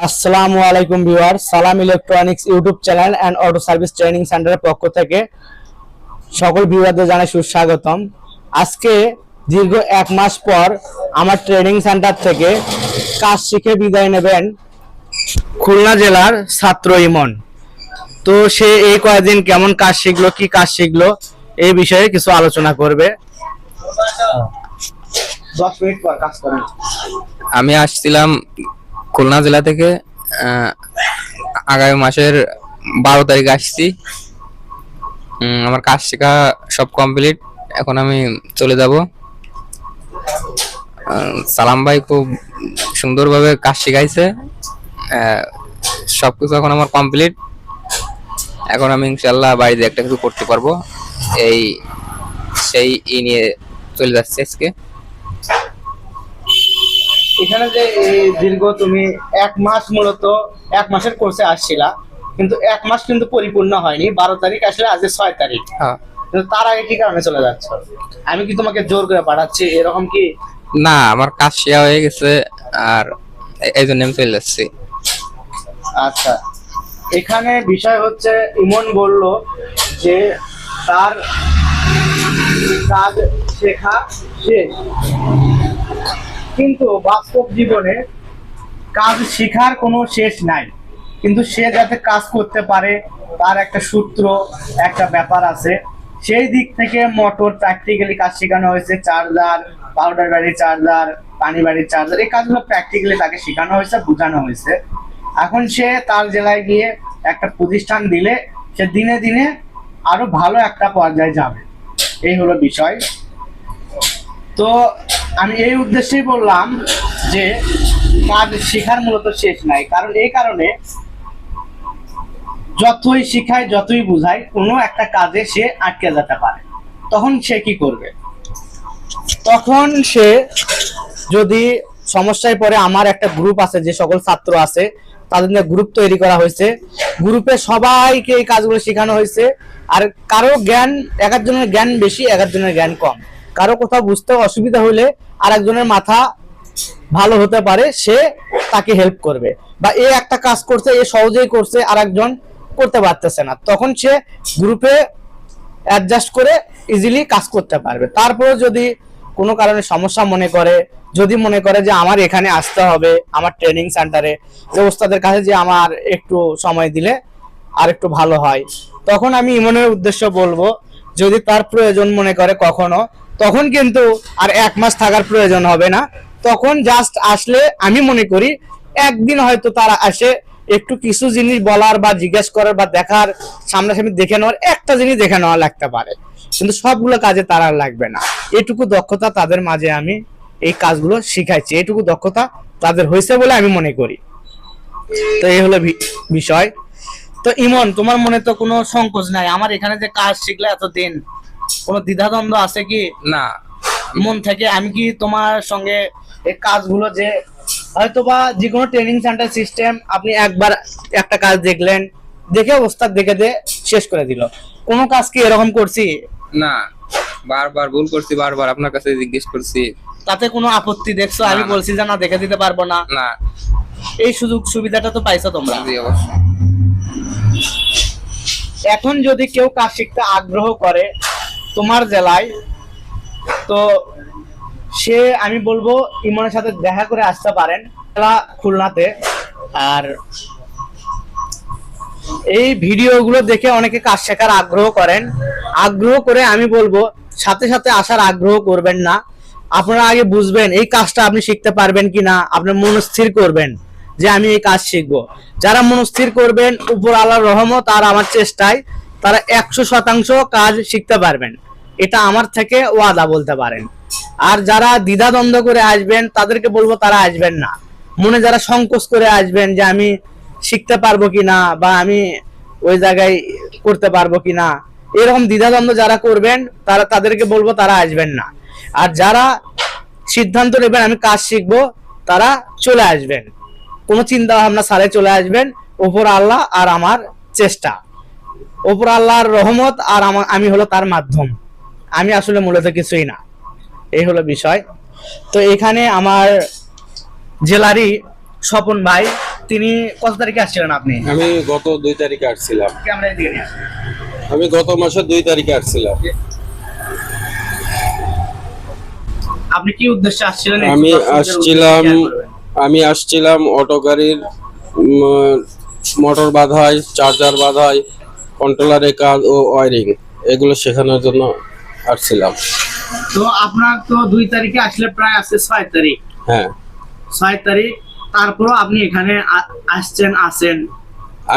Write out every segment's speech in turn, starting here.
আসসালামু আলাইকুম viewer Salam electronics YouTube channel and auto service training সেন্টারের পক্ষ থেকে সকল ভিউয়ারদের জানাই সুস্বাগতম। আজকে দীর্ঘ এক মাস পর আমার ট্রেনিং সেন্টার থেকে কাজ শিখে বিদায় নেবেন খুলনা জেলার ছাত্র ইমন। তো সে এই কয়েকদিন কেমন কাজ শিখলো কি কাজ শিখলো এই বিষয়ে কিছু আলোচনা করবে। দশ মিনিট পর কাজ করেন। আমি আসছিলাম খুলনা জেলা থেকে আগামী মাসের বারো তারিখ আসছি। আমার কাজ শেখা সব কমপ্লিট এখন আমি চলে যাব। সালাম ভাই খুব সুন্দরভাবে কাজ শিখাইছে। আহ, সবকিছু এখন আমার কমপ্লিট এখন আমি ইনশাল্লাহ বাড়িতে একটা কিছু করতে পারব। এই সেই ই নিয়ে চলে যাচ্ছে আজকে। এখানে যে দীর্ঘ তুমি এক মাস মূলত এক মাসের কোর্সে আসছিলা কিন্তু এক মাস কিন্তু পরিপূর্ণ হয়নি। বারো তারিখ আসলে আজকে ছয় তারিখ। হ্যাঁ। কিন্তু তার আগে কি কারণে চলে যাচ্ছ? আমি কি তোমাকে জোর করে পাঠাচ্ছি? এরকম কি? না আমার কাজ শেয়া হয়ে গেছে আর এই জন্য আমি চলে যাচ্ছি। আচ্ছা। এখানে বিষয় হচ্ছে ইমন বলল যে তার কাজ শেখা শেষ। কিন্তু বাস্তব জীবনে কাজ শেখার কোনো শেষ নাই। কিন্তু সে যাতে কাজ করতে পারে, তার একটা সূত্র, একটা ব্যাপার আছে। সেই দিক থেকে মোটর প্র্যাকটিক্যালি কাজ শেখানো হয়েছে। চার্জার পাউডার বাড়ির চার্জার, পানি বাড়ির চার্জার, এই কাজগুলো প্র্যাকটিক্যালি তাকে শেখানো হয়েছে, বোঝানো হয়েছে। এখন সে তার জেলায় গিয়ে একটা প্রতিষ্ঠান দিলে, সে দিনে দিনে আরও ভালো একটা পর্যায়ে যাবে। এই হলো বিষয়। তো আমি এই উদ্দেশ্যেই বললাম যে কাজ শেখার মূলত শেষ নাই। কারণ এই কারণে যতই শিখায়, যতই বুঝায়, কোনো একটা কাজে সে আটকে যেতে পারে। তখন সে কি করবে? তখন সে যদি সমস্যায় পড়ে, আমার একটা গ্রুপ আছে, যে সকল ছাত্র আছে, তাদের নিয়ে গ্রুপ তৈরি করা হয়েছে। গ্রুপে সবাইকে এই কাজগুলো শেখানো হয়েছে। আর কারও জ্ঞান, এক একজনের জ্ঞান বেশি, এক একজনের জ্ঞান কম। কারও কোথাও বুঝতে অসুবিধা হলে আর একজনের মাথা ভালো হতে পারে, সে তাকে হেল্প করবে। বা এ একটা কাজ করছে, এ সহজেই করছে আর একজন করতে পারতেছে না। তখন সে গ্রুপে অ্যাডজাস্ট করে ইজিলি কাজ করতে পারবে। তারপরে যদি কোনো কারণে সমস্যা মনে করে, যদি মনে করে যে আমার এখানে আসতে হবে, আমার ট্রেনিং সেন্টারে যে ওস্তাদের কাছে যে আমার একটু সময় দিলে আর একটু ভালো হয়, তখন আমি ইমনের উদ্দেশ্য বলব, যদি তার প্রয়োজন মনে করে কখনো তখন কিন্তু আর এক মাস থাকার প্রয়োজন হবে না। তখন জাস্ট আসলে আমি মনে করি একদিন হয়তো তারা আসে, একটু কিছু জিনিস বলার বা জিজ্ঞেস করার বা দেখার, সামনাসামনি দেখে নেওয়ার একটা জিনিস দেখে নেওয়া লাগতে পারে। কিন্তু সবগুলো কাজে তারা লাগবে না। এটুকু দক্ষতা তাদের মাঝে আমি এই কাজগুলো শিখাইছি। এটুকু দক্ষতা তাদের হয়েছে বলে আমি মনে করি। তো এই হলো বিষয়। তো ইমন, তোমার মনে তো কোনো সংকোচ নাই। আমার এখানে যে কাজ শিখলে এতদিন কোনো দ্বিধাদ্বন্দ্ব আছে কি? না। মন থেকে আমি কি তোমার সঙ্গে এই কাজগুলো যে হয়তোবা যে কোনো ট্রেনিং সেন্টার সিস্টেম আপনি একবার একটা কাজ দেখলেন দেখে ওস্তাদ দেখে দিয়ে শেষ করে দিল। কোনো কাজ কি এরকম করছি? না বারবার ভুল করছি বারবার আপনার কাছে জিজ্ঞেস করছি। তাতে কোনো আপত্তি দেখছ? আমি। বলছি যে না দেখে দিতে পারব না। না। এই সুযোগ সুবিধাটা তো পাইছো তোমরা। জি অবশ্যই। এখন যদি কেউ কাজ শিখতে আগ্রহ করে তোমার জেলায়। তো সে, আমি বলব, ইমনের সাথে দেখা করে আসতে পারেন। জেলা খুলনাতে। আর এই ভিডিওগুলো দেখে অনেকে কাজ শেখার আগ্রহ করেন। আগ্রহ করে আমি বলব, সাথে সাথে আসার আগ্রহ করবেন না। আপনারা আগে বুঝবেন, এই কাজটা আপনি শিখতে পারবেন কি না আপনি মনস্থির করবেন যে আমি এই কাজ শিখব। যারা মনস্থির করবেন, উপর আল্লাহর রহমত আর আমার চেষ্টায়, তারা একশো শতাংশ কাজ শিখতে পারবেন। এটা আমার থেকে ওয়াদা বলতে পারেন। আর যারা দ্বিধাদ্বন্দ্ব করে আসবেন, তাদেরকে বলব তারা আসবেন না। মনে যারা সংকোচ করে আসবেন যে আমি শিখতে পারব কিনা বা আমি ওই জায়গায় করতে পারব কিনা, এরকম দ্বিধাদ্বন্দ্ব যারা করবেন, তারা তাদেরকে বলব তারা আসবেন না। আর যারা সিদ্ধান্ত নেবেন আমি কাজ শিখব, তারা চলে আসবেন। কোনো চিন্তা ভাবনা সারে চলে আসবেন, ওপর আল্লাহ আর আমার চেষ্টা। ওপর আল্লাহর রহমত আর আমি হলো তার মাধ্যম। আমি আসলে মূলত কিছুই না। এই হলো বিষয়। তো এখানে আমার জেলারই স্বপন ভাই তিনি কত তারিখে আসছিলেন আপনি? আমি গত দুই তারিখে আসছিলাম। আমি গত মাসের দুই তারিখে আসছিলাম। আপনি কি উদ্দেশ্যে আসছিলেন? আমি আসছিলাম। আমি আসছিলাম অটো গাড়ির মোটর বাধাই চার্জার বাধাই কন্ট্রোলারের কাজ ও ওয়ারিং এগুলো শেখানোর জন্য। আসছিলাম। তো আপনার তো দুই তারিখে আসলে প্রায় আছে ছয় তারিখ। হ্যাঁ। ছয় তারিখ তারপরও আপনি এখানে আসছেন আসেন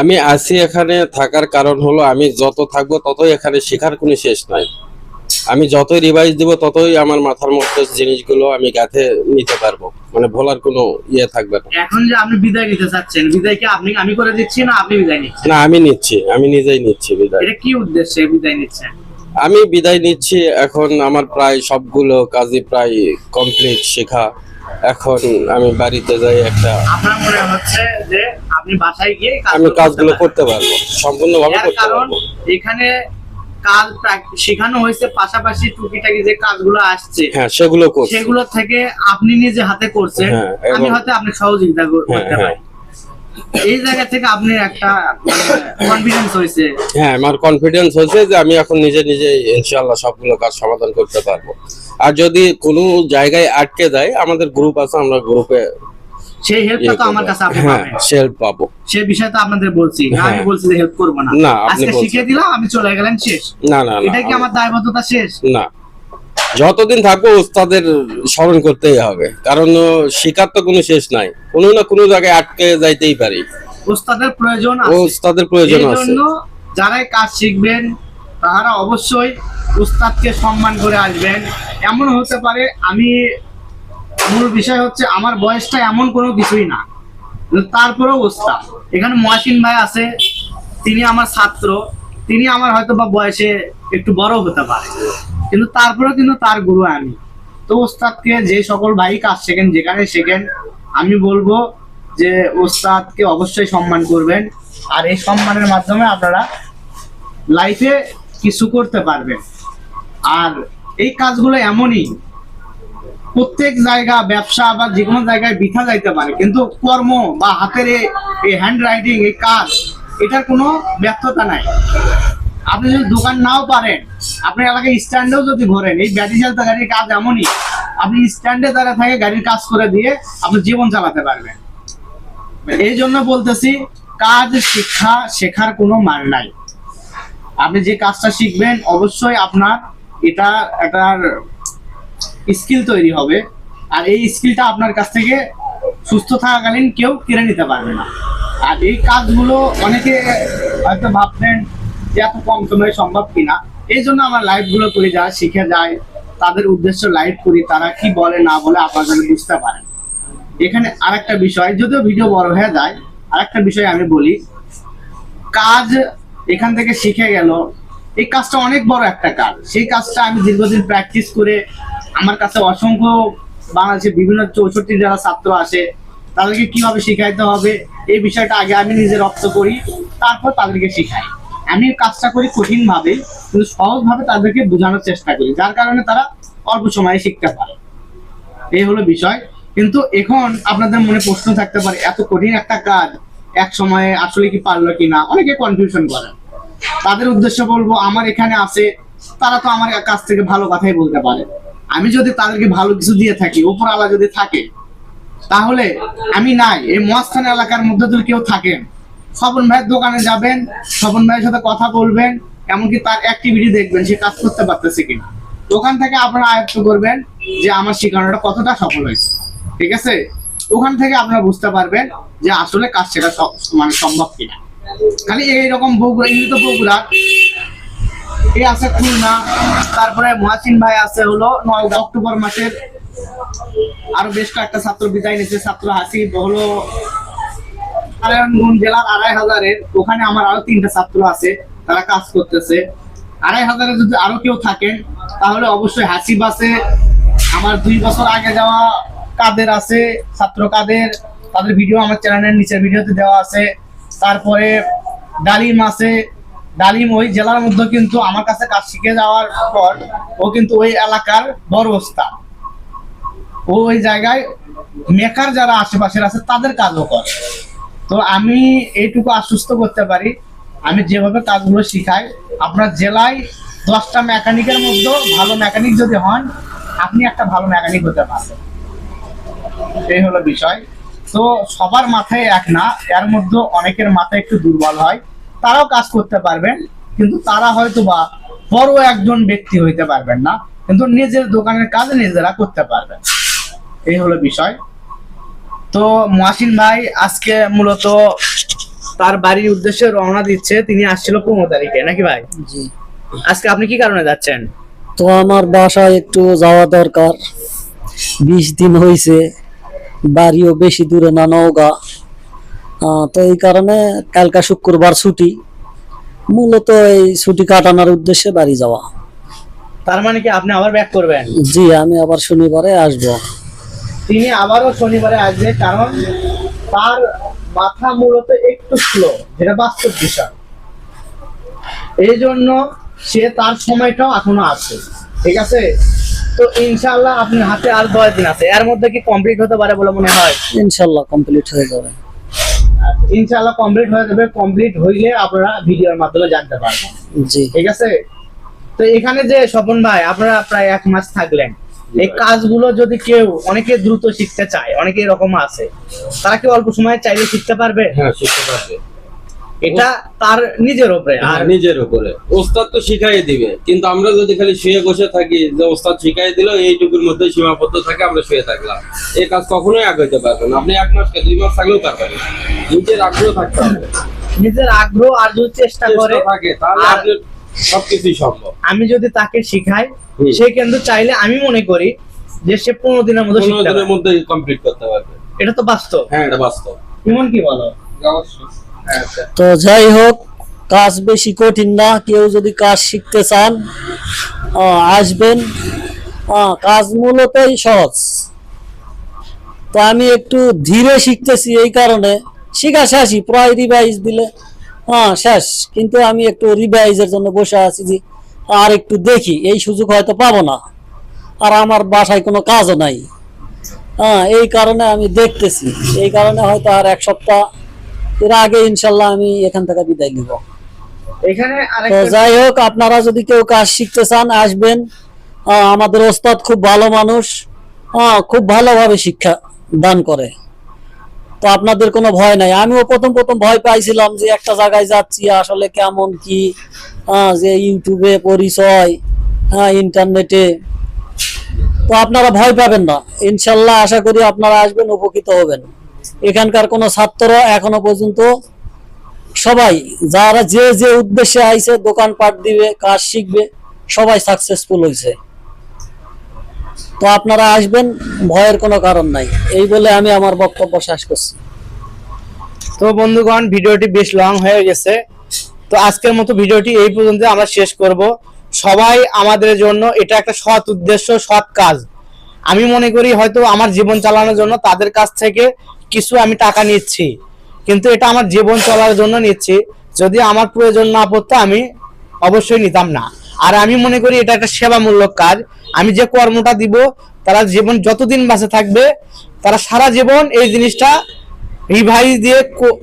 আমি আসি এখানে থাকার কারণ হলো আমি যত থাকব ততই এখানে শেখার কোনো শেষ নাই। আমি যতই রিভাইজ দিব ততই আমার মাথার মধ্যে জিনিসগুলো আমি গাথে নিতে পারব। মানে ভোলার কোনো ইয়ে থাকবে না। এখন যে আপনি বিদায় নিতে চাচ্ছেন বিদায় কি আপনি আমি করে দিচ্ছি না আপনি বিদায় নিচ্ছেন? না আমি নিচ্ছি আমি নিজেই নিচ্ছি বিদায়। এটা কি উদ্দেশ্যে বিদায় নিচ্ছেন? আমি বিদায় নিচ্ছি। এখন আমার প্রায় সবগুলো কাজই প্রায় কমপ্লিট শেখা। এখন আমি বাড়িতে যাই একটা আপনার মনে হচ্ছে যে আপনি বাসায় গিয়ে আমি কাজগুলো করতে পারব সম্পূর্ণভাবে করতে কারণ পারব। এখানে কাজ শেখানো হয়েছে পাশাপাশি টুকিটাকি যে কাজগুলো আসছে হ্যাঁ সেগুলো সেগুলো থেকে আপনি নিজে হাতে করছেন। হ্যাঁ, আমি হয়তো আপনি সহযোগিতা হ্যাঁ, করতে হ্যাঁ। পারি। এই জায়গা থেকে আপনি একটা কনফিডেন্স হয়েছে? হ্যাঁ আমার কনফিডেন্স হয়েছে যে আমি এখন নিজে নিজে ইনশাআল্লাহ সবগুলো কাজ সমাধান করতে পারব। আর যদি কোনো জায়গায় আটকে যায় আমাদের গ্রুপ আছে আমরা গ্রুপে সেই হেল্পটা তো আমার কাছে আপনি হ্যাঁ পাবেন। সেলফ পাবো। সেই বিষয়ে তো আপনাদের বলছি না আমি হ্যাঁ। বলছি যে হেল্প করব না। না, আপনি দিলাম আমি চলে গেলেন শেষ। না না না এটা কি আমার দায়বদ্ধতা শেষ? না। যতদিন থাকব ওস্তাদের স্মরণ করতেই হবে। কারণ শিকার তো কোনো শেষ নাই। কোনো না কোনো জায়গায় আটকে যাইতেই পারি। ওস্তাদের প্রয়োজন ওস্তাদের প্রয়োজন আছে। যারাই কাজ শিখবেন তারা অবশ্যই উস্তাদকে সম্মান করে আসবেন। এমন হতে পারে আমি মূল বিষয় হচ্ছে আমার বয়সটা এমন কোনো কিছুই না। তারপরেও উস্তাদ এখানে মহাসিন ভাই আছে তিনি আমার ছাত্র। তিনি আমার হয়তো বা বয়সে একটু বড় হতে পারে। কিন্তু তারপরেও কিন্তু তার গুরু আমি। তো ওস্তাদকে যে সকল ভাই কাজ শেখেন, যেখানে শেখেন, আমি বলব যে ওস্তাদকে অবশ্যই সম্মান করবেন। আর এই সম্মানের মাধ্যমে আপনারা লাইফে কিছু করতে পারবেন। আর এই কাজগুলো এমনই, প্রত্যেক জায়গা ব্যবসা বা যে কোনো জায়গায় বিথা যাইতে পারে, কিন্তু কর্ম বা হাতের এই হ্যান্ড রাইটিং এই কাজ, এটার কোনো ব্যর্থতা নাই। আপনি যদি দোকান নাও পারেন, আপনি এলাকায় স্ট্যান্ডেও যদি ঘোরেন, এই ব্যাটারি চালিত গাড়ির কাজ এমনই, আপনি স্ট্যান্ডে দাঁড়া থাকে গাড়ির কাজ করে দিয়ে আপনি জীবন চালাতে পারবেন। এই জন্য বলতেছি, কাজ, শিক্ষা শেখার কোনো মান নাই। আপনি যে কাজটা শিখবেন, অবশ্যই আপনার এটা একটা স্কিল তৈরি হবে। আর এই স্কিলটা আপনার কাছ থেকে সুস্থ থাকাকালীন কেউ কেড়ে নিতে পারবে না। আর এই কাজগুলো অনেকে হয়তো ভাববেন যে এত কম সময়ে সম্ভব কিনা। এই জন্য আমার লাইভগুলো করি যারা শিখে যায়, তাদের উদ্দেশ্য লাইভ করি, তারা কি বলে না বলে আপনারা বুঝতে পারেন। এখানে আরেকটা বিষয়, যদিও ভিডিও বড় হয়ে যায় আর একটা বিষয় আমি বলি, কাজ এখান থেকে শিখে গেল, এই কাজটা অনেক বড় একটা কাজ। সেই কাজটা আমি দীর্ঘদিন প্র্যাকটিস করে আমার কাছে অসংখ্য বাংলাদেশের বিভিন্ন চৌষট্টি যারা ছাত্র আসে তাদেরকে কীভাবে শিখাইতে হবে, এই বিষয়টা আগে আমি নিজে রপ্ত করি, তারপর তাদেরকে শিখাই। আমি কাজটা করি কঠিন ভাবে কিন্তু সহজ ভাবে তাদেরকে বোঝানোর চেষ্টা করি, যার কারণে তারা অল্প সময়ে শিখতে পারে। এই হলো বিষয়। কিন্তু এখন আপনাদের মনে প্রশ্ন থাকতে পারে, এত কঠিন একটা কাজ, এক সময়ে আসলে কি পারল কিনা? অনেকে কনফিউশন করেন। তাদের উদ্দেশ্য বলব, আমার এখানে আছে, তারা তো আমার কাছ থেকে ভালো কথাই বলতে পারে। আমি যদি তাদেরকে ভালো কিছু দিয়ে থাকি উপর আলা যদি থাকে, তাহলে আমি নাই। এই মহাস্থান এলাকার মধ্যে যদি কেউ থাকেন স্বপন ভাইয়ের দোকানে যাবেন, স্বপন ভাইয়ের সাথে কথা বলবেন, এমনকি তার অ্যাক্টিভিটি দেখবেন, সে কাজ করতে পারতেছে কিনা। ওখান থেকে আপনারা আয়ত্ত করবেন যে আমার শেখানোটা কতটা সফল হয়েছে। ঠিক আছে? ওখান থেকে আপনারা বুঝতে পারবেন যে আসলে কাজ শেখা স- মানে সম্ভব কিনা। খালি এইরকম বগুড়া এমনি তো বগুড়া এই আছে খুলনা, তারপরে মহাসিন ভাই আছে হলো নয় অক্টোবর মাসের, আরও বেশ কয়েকটা ছাত্র বিদায় নিচ্ছে ছাত্র হাসিব হলো নারায়ণগঞ্জ জেলার আড়াই হাজারের, ওখানে আমার আরও তিনটা ছাত্র আছে, তারা কাজ করতেছে। আড়াই হাজারে যদি আরও কেউ থাকেন, তাহলে অবশ্যই হাসিব আছে আমার দুই বছর আগে যাওয়া কাদের আছে, ছাত্র কাদের, তাদের ভিডিও আমার চ্যানেলের নিচের ভিডিওতে দেওয়া আছে। তারপরে ডালিম আছে। ডালিম ওই জেলার মধ্যে কিন্তু আমার কাছে কাজ শিখে যাওয়ার পর, ও কিন্তু ওই এলাকার বড় ওস্তাদ ও ওই জায়গায় মেকার যারা আশেপাশের আছে, তাদের কাজও করে। তো আমি এইটুকু আশ্বস্ত করতে পারি, আমি যেভাবে কাজগুলো শিখাই, আপনার জেলায় দশটা মেকানিকের মধ্যে ভালো মেকানিক যদি হন, আপনি একটা ভালো মেকানিক হতে পারবেন। এই হলো বিষয়। তো সবার মাথায় এক না, এর মধ্যে অনেকের মাথায় একটু দুর্বল হয়, তারাও কাজ করতে পারবেন, কিন্তু তারা হয়তো বা বড় একজন ব্যক্তি হইতে পারবেন না, কিন্তু নিজের দোকানের কাজ নিজেরা করতে পারবেন। এই হলো বিষয়। তো মহাসিন ভাই আজকে মূলত তার বাড়ির উদ্দেশ্যে রওনা দিচ্ছে তিনি আসছিল পনেরো তারিখে নাকি ভাই? জি। আজকে আপনি কি কারণে যাচ্ছেন? তো আমার বাসায় একটু যাওয়া দরকার। বিশ দিন হয়েছে বাড়িও বেশি দূরে না নওগা। তো এই কারণে কালকা শুক্রবার ছুটি। মূলত এই ছুটি কাটানোর উদ্দেশ্যে বাড়ি যাওয়া। তার মানে কি আপনি আবার ব্যাক করবেন? জি আমি আবার শনিবারে আসব। তিনি আবারও শনিবারে আসবে কারণ তার মাথা মূলত একটু স্লো যেটা বাস্তব বিষয়। এই জন্য সে তার সময়টাও এখনও আছে। ঠিক আছে? তো ইনশাআল্লাহ আপনার হাতে আর দশ দিন আছে। এর মধ্যে কি কমপ্লিট হতে পারে বলে মনে হয়? ইনশাল্লাহ কমপ্লিট হয়ে যাবে। ইনশাআল্লাহ কমপ্লিট হয়ে যাবে। কমপ্লিট হইলে আপনারা ভিডিওর মাধ্যমে জানতে পারবেন। জি। ঠিক আছে? তো এখানে যে স্বপন ভাই আপনারা প্রায় এক মাস থাকলেন। এই কাজগুলো যদি কেউ অনেকে দ্রুত শিখতে চায় অনেকে এরকম আছে তারা কি অল্প সময়ে চাইলে শিখতে পারবে? হ্যাঁ শিখতে পারবে। এটা তার নিজের উপরে। আর আর নিজের উপরে। ওস্তাদ তো শিখাই দিবে কিন্তু আমরা যদি খালি শুয়ে বসে থাকি যে ওস্তাদ শিখাই দিল এইটুকুর মধ্যে সীমাবদ্ধ থাকে আমরা শুয়ে থাকলাম। এই কাজ কখনোই আগাইতে পারবেন না। আপনি এক মাস কে দুই মাস থাকলেও পারবেন না। নিজের আগ্রহ থাকতে হবে। নিজের আগ্রহ আর যদি চেষ্টা করে থাকে তাহলে আর- আপনার সবকিছুই সম্ভব। আমি যদি তাকে শিখাই। সে কিন্তু চাইলে আমি মনে করি যে সে পনেরো দিনের মধ্যে পনেরো দিনের মধ্যে কমপ্লিট করতে পারবে। এটা তো বাস্তব। হ্যাঁ এটা বাস্তব। ইমন কি বলো? আচ্ছা তো যাই হোক কাজ বেশি কঠিন না কেউ যদি কাজ শিখতে চান আসবেন। আহ, কাজ মূলতই সহজ। তো আমি একটু ধীরে শিখতেছি এই কারণে। শিখা শেষই প্রায় রিভাইজ দিলে হ্যাঁ শেষ। কিন্তু আমি একটু রিভাইজের জন্য বসে আছি যে আর একটু দেখি এই সুযোগ হয়তো পাবো না। আর আমার বাসায় কোনো কাজও নাই। হ্যাঁ এই কারণে আমি দেখতেছি। এই কারণে হয়তো আর এক সপ্তাহ এর আগে ইনশাল্লাহ আমি এখান থেকে বিদায় নিব। যাই হোক আপনারা যদি কেউ কাজ শিখতে চান আসবেন। আহ, আমাদের ওস্তাদ খুব ভালো মানুষ। খুব ভালোভাবে শিক্ষা দান করে। তো আপনাদের কোনো ভয় নাই। আমিও প্রথম প্রথম ভয় পাইছিলাম যে একটা জায়গায় যাচ্ছি আসলে কেমন কি আহ, যে ইউটিউবে পরিচয় হ্যাঁ ইন্টারনেটে। তো আপনারা ভয় পাবেন না। ইনশাল্লাহ আশা করি আপনারা আসবেন উপকৃত হবেন। এখানকার কোনো ছাত্র এখনও পর্যন্ত সবাই যারা যে যে উদ্দেশ্যে আইছে দোকানপাট দিবে কাজ শিখবে সবাই সাকসেসফুল হয়েছে তো আপনারা আসবেন, ভয়ের কোনো কারণ নাই। এই বলে আমি আমার বক্তব্য শেষ করছি। তো বন্ধুগণ, ভিডিওটি বেশ লং হয়ে গেছে। তো আজকের মতো ভিডিওটি এই পর্যন্ত আমরা শেষ করব। সবাই আমাদের জন্য এটা একটা সৎ উদ্দেশ্য, সৎ কাজ। আমি মনে করি হয়তো আমার জীবন চালানোর জন্য তাদের কাছ থেকে কিছু আমি টাকা নিচ্ছি। কিন্তু এটা আমার জীবন চলার জন্য নিচ্ছি। যদি আমার প্রয়োজন না পড়তো আমি অবশ্যই নিতাম না। আর আমি মনে করি এটা একটা সেবামূলক কাজ। আমি যে কর্মটা দিব, তারা জীবন যতদিন বাঁচে থাকবে, তারা সারা জীবন এই জিনিসটা রিভাইজ দিয়ে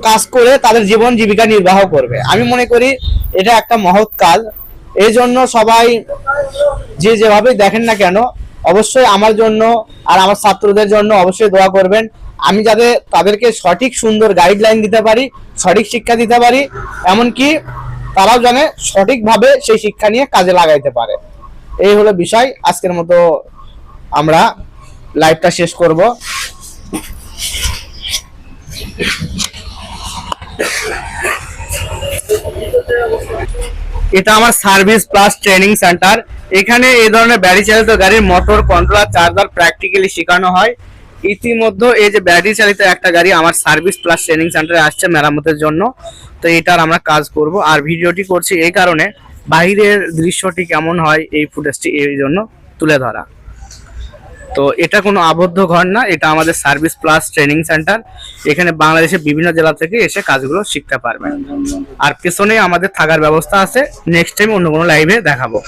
কাজ করে তাদের জীবন জীবিকা নির্বাহ করবে। আমি মনে করি এটা একটা মহৎ কাজ। এই জন্য সবাই যে যেভাবে দেখেন না কেন, অবশ্যই আমার জন্য আর আমার ছাত্রদের জন্য অবশ্যই দোয়া করবেন। আমি যাতে তাদেরকে সঠিক সুন্দর গাইডলাইন দিতে পারি, সঠিক শিক্ষা দিতে পারি। এমনকি তারাও জানে সঠিকভাবে সেই শিক্ষা নিয়ে কাজে লাগাইতে পারে। এই হলো বিষয়। আজকের মতো আমরা লাইভটা শেষ করব। এটা আমার সার্ভিস প্লাস ট্রেনিং সেন্টার। এখানে এই ধরনের ব্যাটারি চালিত গাড়ির মোটর, কন্ট্রোলার, চার্জার প্র্যাকটিক্যালি শেখানো হয়। ইতিমধ্যে এই যে ব্যাটারি চালিত একটা গাড়ি আমার সার্ভিস প্লাস ট্রেনিং সেন্টারে আসছে মেরামতের জন্য। তো এটার আমরা কাজ করব। আর ভিডিওটি করছি এই কারণে বাইরের দৃশ্যটি কেমন হয় এই ফুটেজটি এই জন্য তুলে ধরা। তো এটা কোনো আবদ্ধ ঘর না, এটা আমাদের সার্ভিস প্লাস ট্রেনিং সেন্টার। এখানে বাংলাদেশের বিভিন্ন জেলা থেকে এসে কাজগুলো শিখতে পারবেন আর পেছনে আমাদের থাকার ব্যবস্থা আছে। নেক্সট টাইম অন্য কোনো লাইভে দেখাবো।